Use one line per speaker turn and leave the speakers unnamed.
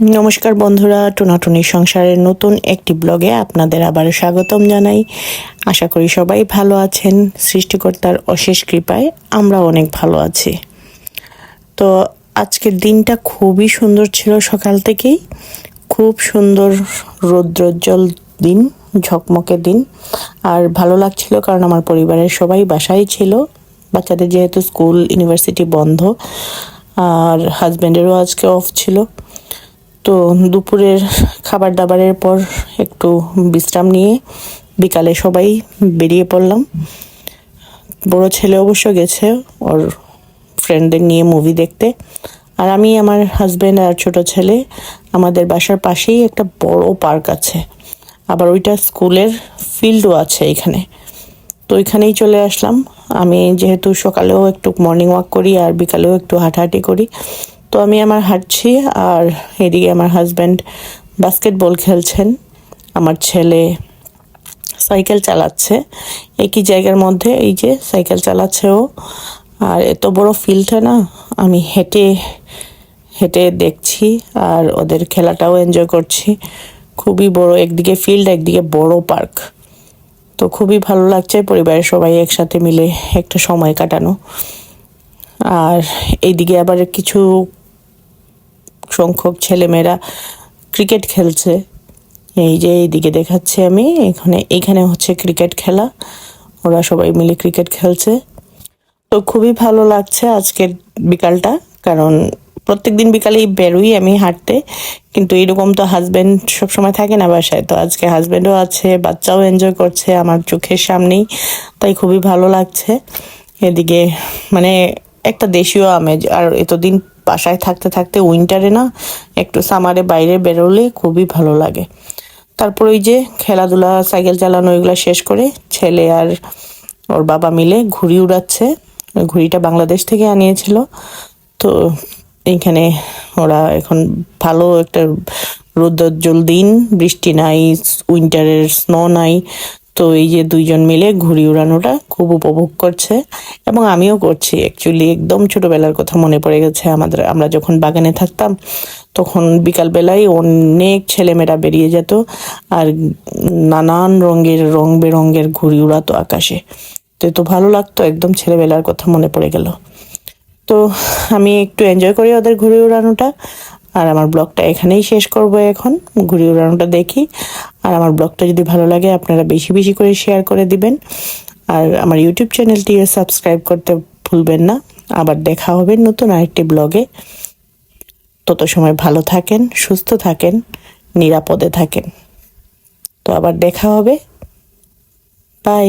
নমস্কার বন্ধুরা টুনাটুনি সংসারের নতুন একটি ব্লগে আপনাদের আবার স্বাগতম জানাই। আশা করি সবাই ভালো আছেন। সৃষ্টিকর্তার অশেষ কৃপায় আমরা অনেক ভালো আছি। তো আজকের দিনটা খুবই সুন্দর ছিল সকাল থেকেই। খুব সুন্দর রৌদ্রোজ্জ্বল দিন, ঝকমকে দিন। আর ভালো লাগছিল কারণ আমার পরিবারের সবাই বাসায় ছিল। বাচ্চাদের যেহেতু স্কুল, ইউনিভার্সিটি বন্ধ, আর হাজব্যান্ডেরও আজকে অফ ছিল। তো দুপুরের খাবার দাবারের পর একটু বিশ্রাম নিয়ে বিকালে সবাই বেরিয়ে পড়লাম। বড় ছেলে অবশ্য গেছে, ওর ফ্রেন্ডদের নিয়ে মুভি দেখতে। আর আমি, আমার হাজব্যান্ড আর ছোট ছেলে, আমাদের বাসার পাশেই একটা বড় পার্ক আছে। আবার ওইটা স্কুলের ফিল্ডও আছে এখানে। তো ওইখানেই চলে আসলাম। আমি যেহেতু সকালেও একটু মর্নিং ওয়াক করি আর বিকালেও একটু হাঁটাহাঁটি করি তো আমি আমার হাঁটছি আর এদিকে আমার হাজব্যান্ড বাস্কেটবল খেলছেন। আমার ছেলে সাইকেল চালাচ্ছে। একই জায়গার মধ্যে এই যে সাইকেল চালাচ্ছে ও আর এত বড় ফিল্ডটা না, আমি হেঁটে হেঁটে দেখছি আর ওদের খেলাটাও এনজয় করছি। খুবই বড় একদিকে ফিল্ড একদিকে বড় পার্ক তো খুবই ভালো লাগছে পরিবারের সবাই একসাথে মিলে একটা সময় কাটানো। আর এইদিকে আবার কিছু সংখ্যক ছেলেমেয়েরা ক্রিকেট খেলছে। এই যে এইদিকে দেখাচ্ছি আমি, এখানে এখানে হচ্ছে ক্রিকেট খেলা। ওরা সবাই মিলে ক্রিকেট খেলছে। তো খুবই ভালো লাগছে আজকের বিকালটা, কারণ প্রত্যেক দিন বিকালেই বেরোই আমি হাঁটতে। কিন্তু এরকম তো হাজব্যান্ড সবসময় থাকে না বাসায়। তো আজকে হাজব্যান্ডও আছে, বাচ্চাও এনজয় করছে আমার চোখের সামনেই। তাই খুবই ভালো লাগছে। এদিকে মানে একটা দেশীয় আমেজ, আর এতদিন বাসায় থাকতে থাকতে উইন্টারে না একটু সামারে বাইরে বেরোলে খুবই ভালো লাগে। তারপর ওই যে খেলাধুলা সাইকেল চালানো এগুলো শেষ করে ছেলে আর ওর বাবা মিলে ঘুড়ি উড়াচ্ছে। ঘুড়িটা বাংলাদেশ থেকে আনিয়েছিল। তো এইখানে ওরা এখন ভালো একটা রৌদ্রোজ্জ্বল দিন বৃষ্টি নাই উইন্টারের স্নো নাই। তো এই যে দুইজন মিলে ঘুড়ি উড়ানোটা খুব উপভোগ করছে এবং আমিও করছি। অ্যাকচুয়ালি একদম ছোটোবেলার কথা মনে পড়ে গেছে আমাদের। আমরা যখন বাগানে থাকতাম, তখন বিকালবেলায় অনেক ছেলেমেয়েরা বেরিয়ে যেত আর নানান রঙের, রং বেরঙের ঘুড়ি উড়াতো আকাশে। তো তো ভালো লাগতো, একদম ছেলেবেলার কথা মনে পড়ে গেল। তো আমি একটু এনজয় করি ওদের ঘুড়ি উড়ানোটা। আর আমার ব্লগটা এখানেই শেষ করব এখন। ঘুড়ি উড়ানোটা দেখি। আর আমার ব্লগটা যদি ভালো লাগে, আপনারা বেশি বেশি করে শেয়ার করে দিবেন। আর আমার ইউটিউব চ্যানেলটি সাবস্ক্রাইব করতে ভুলবেন না। আবার দেখা হবে নতুন আরেকটি ব্লগে। তত সময় ভালো থাকেন, সুস্থ থাকেন, নিরাপদে থাকেন। তো আবার দেখা হবে। বাই